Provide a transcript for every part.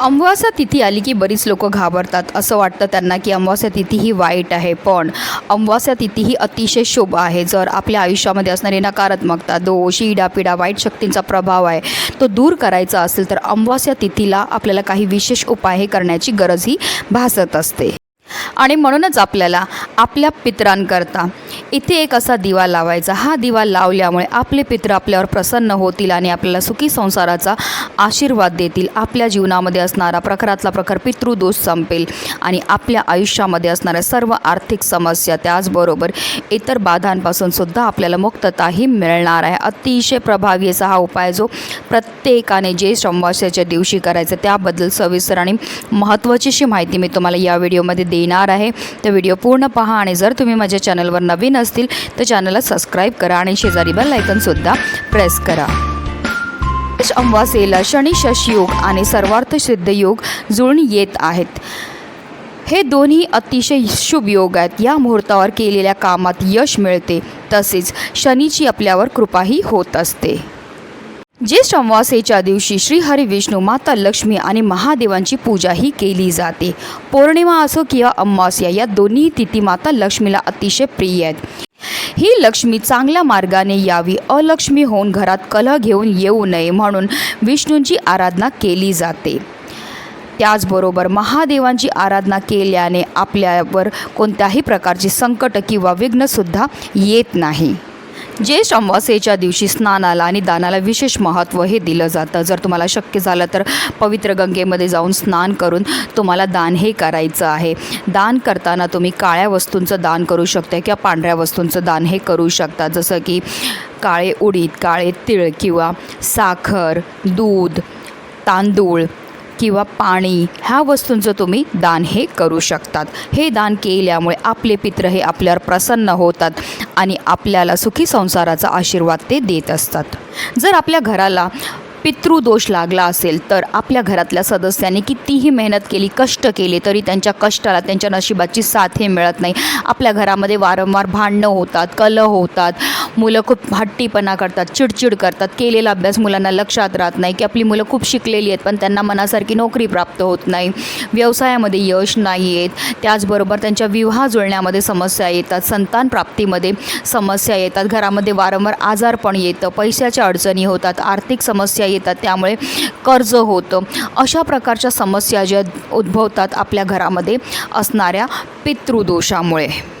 अमावास्या तिथी आली की बरीच लोक घाबरतात. असं वाटतं त्यांना की अमावास्या तिथी ही वाईट आहे. पण अमावास्या तिथी ही अतिशय शुभ आहे. जर आपल्या आयुष्यामध्ये असणारी नकारात्मकता दोष इडापिडा वाईट शक्तींचा प्रभाव आहे तो दूर करायचा असेल तर अमावास्या तिथीला आपल्याला काही विशेष उपाय हे करण्याची गरजही भासत असते. आणि म्हणूनच आपल्याला आपल्या पितरांकरता इथे एक असा दिवा लावायचा. हा दिवा लावल्यामुळे आपले पित्र आपल्यावर प्रसन्न होतील आणि आपल्याला सुखी संसाराचा आशीर्वाद देतील. आपल्या जीवनामध्ये असणारा प्रखरातला प्रखर पितृदोष संपेल आणि आपल्या आयुष्यामध्ये असणाऱ्या सर्व आर्थिक समस्या त्याचबरोबर इतर बाधांपासून सुद्धा आपल्याला मुक्तताही मिळणार आहे. अतिशय प्रभावी असा हा उपाय जो प्रत्येकाने जे संवासाच्या दिवशी करायचं त्याबद्दल सविस्तर आणि महत्त्वाची अशी माहिती मी तुम्हाला या व्हिडिओमध्ये देणार आहे. तर व्हिडिओ पूर्ण पहा आणि जर तुम्ही माझ्या चॅनलवर नवीन असतील तर चॅनलला सबस्क्राईब करा आणि शेजारी बेल आयकनसुद्धा प्रेस करा. मेष अमावास्येला शनी शश योग आणि सर्वार्थ सिद्ध योग जुळून येत आहेत. हे दोन्ही अतिशय शुभ योग आहेत. या मुहूर्तावर केलेल्या कामात यश मिळते. तसेच शनीची आपल्यावर कृपाही होत असते. ज्येष्ठ अमावास्येच्या दिवशी श्री हरी विष्णू माता लक्ष्मी आणि महादेवांची पूजाही केली जाते. पौर्णिमा असो किंवा अमावस्या या दोन्ही तिथी माता लक्ष्मीला अतिशय प्रिय आहेत. ही लक्ष्मी चांगल्या मार्गाने यावी अलक्ष्मी होऊन घरात कलह घेऊन येऊ नये म्हणून विष्णूंची आराधना केली जाते. त्याचबरोबर महादेवांची आराधना केल्याने आपल्यावर कोणत्याही प्रकारचे संकट किंवा विघ्नसुद्धा येत नाही. ज्येष्ठ अमावास्येच्या दिवशी स्नानाला आणि दानाला विशेष महत्त्व हे दिलं जातं. जर तुम्हाला शक्य झालं तर पवित्र गंगेमध्ये जाऊन स्नान करून तुम्हाला दान हे करायचं आहे. दान करताना तुम्ही काळ्या वस्तूंचं दान करू शकता किंवा पांढऱ्या वस्तूंचं दान हे करू शकता. जसं की काळे उडीद काळे तिळ किंवा साखर दूध तांदूळ किंवा पाणी ह्या वस्तूंचं तुम्ही दान हे करू शकतात. हे दान केल्यामुळे आपले पित्र हे आपल्यावर प्रसन्न होतात आणि आपल्याला सुखी संसाराचा आशीर्वाद ते देत असतात. जर आपल्या घराला पितृदोष लागला असेल तर आपल्या घरातल्या सदस्यांनी कितीही मेहनत केली कष्ट केले तरी त्यांच्या कष्टाला त्यांच्या नशिबाची साथ हे मिळत नाही. आपल्या घरामध्ये वारंवार भांडणं होतात कलह होतात मुलं खूप हट्टीपणा करतात चिडचिड करतात. केलेला अभ्यास मुलांना लक्षात राहत नाही की आपली मुलं खूप शिकलेली आहेत पण त्यांना मनासारखी नोकरी प्राप्त होत नाही. व्यवसायामध्ये यश नाही येत. त्याचबरोबर त्यांच्या विवाह जुळण्यामध्ये समस्या येतात संतान प्राप्तीमध्ये समस्या येतात. घरामध्ये वारंवार आजारपण येतं पैशाच्या अडचणी होतात आर्थिक समस्या येतात त्यामुळे कर्ज होतं. अशा प्रकारच्या समस्या ज्या उद्भवतात आपल्या घरामध्ये असणाऱ्या पितृदोषामुळे.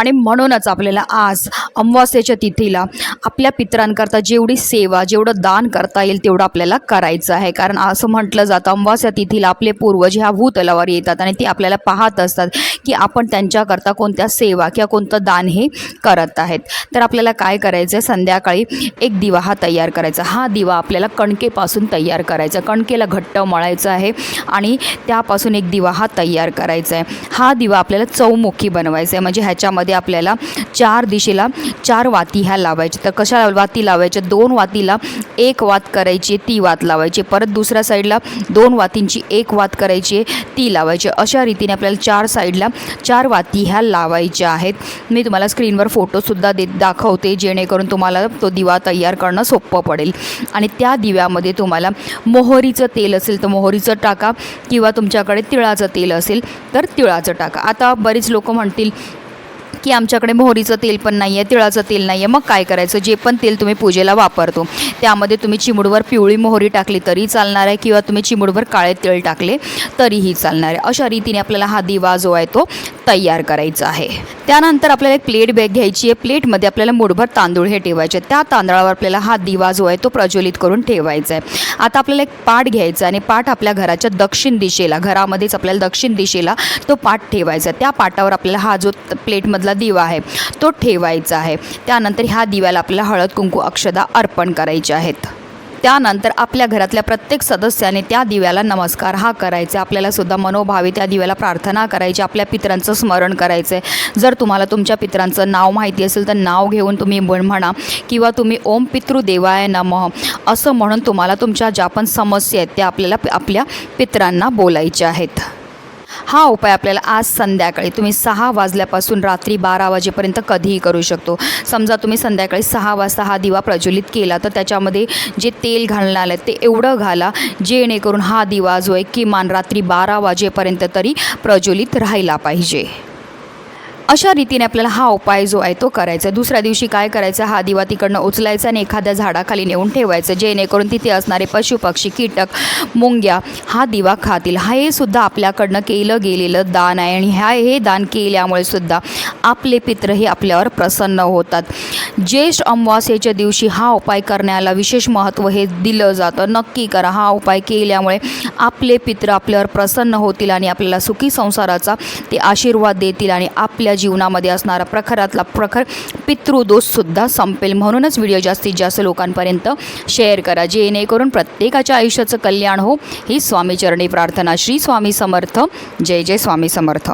आणि म्हणूनच आपल्याला आज अमावास्येच्या तिथीला आपल्या पितरांकरता जेवढी सेवा जेवढं दान करता येईल तेवढं आपल्याला करायचं आहे. कारण असं म्हटलं जातं अमावास्या तिथीला आपले पूर्वज ह्या भूतलावर येतात आणि ते आपल्याला पाहत असतात की आपण त्यांच्याकरता कोणत्या सेवा किंवा कोणतं दान हे करत आहेत. तर आपल्याला काय करायचं आहे? संध्याकाळी एक दिवा हा तयार करायचा. हा दिवा आपल्याला कणकेपासून तयार करायचा कणकेला घट्ट मळायचं आहे आणि त्यापासून एक दिवा हा तयार करायचा आहे. हा दिवा आपल्याला चौमुखी बनवायचा आहे. म्हणजे ह्याच्यामध्ये त्यामध्ये आपल्याला चार दिशेला चार वाती ह्या लावायच्या तर कशा वाती लावायच्या? दोन वातीला एक वात करायची ती वात लावायची. परत दुसऱ्या साईडला दोन वातींची एक वात करायची आहे ती लावायची. अशा रीतीने आपल्याला चार साईडला चार वाती ह्या लावायच्या आहेत. मी तुम्हाला स्क्रीनवर फोटोसुद्धा देत दाखवते जेणेकरून तुम्हाला तो दिवा तयार करणं सोपं पडेल. आणि त्या दिव्यामध्ये तुम्हाला मोहरीचं तेल असेल तर मोहरीचं टाका. किंवा तुमच्याकडे तिळाचं तेल असेल तर तिळाचं टाका. आता बरीच लोक म्हणतील की आमच्याकडे मोहरीचं तेल पण नाही आहे तिळाचं तेल नाही आहे मग काय करायचं? जे पण तेल तुम्ही पूजेला वापरतो. त्यामध्ये तुम्ही चिमुडवर पिवळी मोहरी टाकली तरी चालणार आहे किंवा तुम्ही चिमुडवर काळे तेल टाकले तरीही चालणार आहे. अशा रीतीने आपल्याला हा दिवा जो आहे तो तयार करायचा आहे. त्यानंतर आपल्याला एक प्लेट बॅग घ्यायची आहे. प्लेटमध्ये आपल्याला मुठभर तांदूळ हे ठेवायचे त्या तांदळावर आपल्याला हा दिवा जो आहे तो प्रज्वलित करून ठेवायचा आहे. आता आपल्याला एक पाट घ्यायचा आणि पाठ आपल्या घराच्या दक्षिण दिशेला घरामध्येच आपल्याला दक्षिण दिशेला तो पाठ ठेवायचा त्या पाटावर आपल्याला हा जो प्लेटमधला दिवा आहे तो ठेवायचा आहे. त्यानंतर ह्या दिव्याला आपल्याला हळद कुंकू अक्षदा अर्पण करायची आहेत. त्यानंतर आपल्या घरातल्या प्रत्येक सदस्याने त्या दिव्याला नमस्कार हा करायचा. आपल्याला सुद्धा मनोभावे त्या दिव्याला प्रार्थना करायची आपल्या पितरांचं स्मरण करायचं. आहे जर तुम्हाला तुमच्या पितरांचं नाव माहिती असेल तर नाव घेऊन तुम्ही म्हण- म्हणा किंवा तुम्ही ओम पितृदेवाय नमः असं म्हणून तुम्हाला तुमच्या ज्या पण समस्या आहेत त्या आपल्याला आपल्या पितरांना बोलायच्या आहेत. हा उपाय आपल्याला आज संध्याकाळी तुम्ही सहा वाजल्यापासून रात्री बारा वाजेपर्यंत कधीही करू शकतो. समजा तुम्ही संध्याकाळी सहा वाजता हा दिवा प्रज्वलित केला तर त्याच्यामध्ये जे तेल घालणार आहे ते एवढं घाला जेणेकरून हा दिवा जो आहे किमान रात्री बारा वाजेपर्यंत तरी प्रज्वलित राहिला पाहिजे. अशा रीतीने आपल्याला हा उपाय जो आहे तो करायचा दुसऱ्या दिवशी काय करायचं? हा दिवा तिकडनं उचलायचा आणि एखाद्या झाडाखाली नेऊन ठेवायचं. जेणेकरून तिथे असणारे पशुपक्षी कीटक मुंग्या हा दिवा खातील. हा हे सुद्धा आपल्याकडनं केलं गेलेलं दान आहे आणि ह्या हे दान केल्यामुळे सुद्धा आपले पित्र हे आपल्यावर प्रसन्न होतात. ज्येष्ठ अमावास्येच्या दिवशी हा उपाय करण्याला विशेष महत्त्व हे दिलं जातं. नक्की करा. हा उपाय केल्यामुळे आपले पित्र आपल्यावर प्रसन्न होतील आणि आपल्याला सुखी संसाराचा ते आशीर्वाद देतील आणि आपल्या जीवनामध्ये असणारा प्रखरातला प्रखर पितृदोषसुद्धा संपेल. म्हणूनच व्हिडिओ जास्तीत जास्त लोकांपर्यंत शेअर करा. जेणेकरून प्रत्येकाच्या आयुष्याचं कल्याण हो. ही स्वामीचरणी प्रार्थना. श्री स्वामी समर्थ. जय जय स्वामी समर्थ.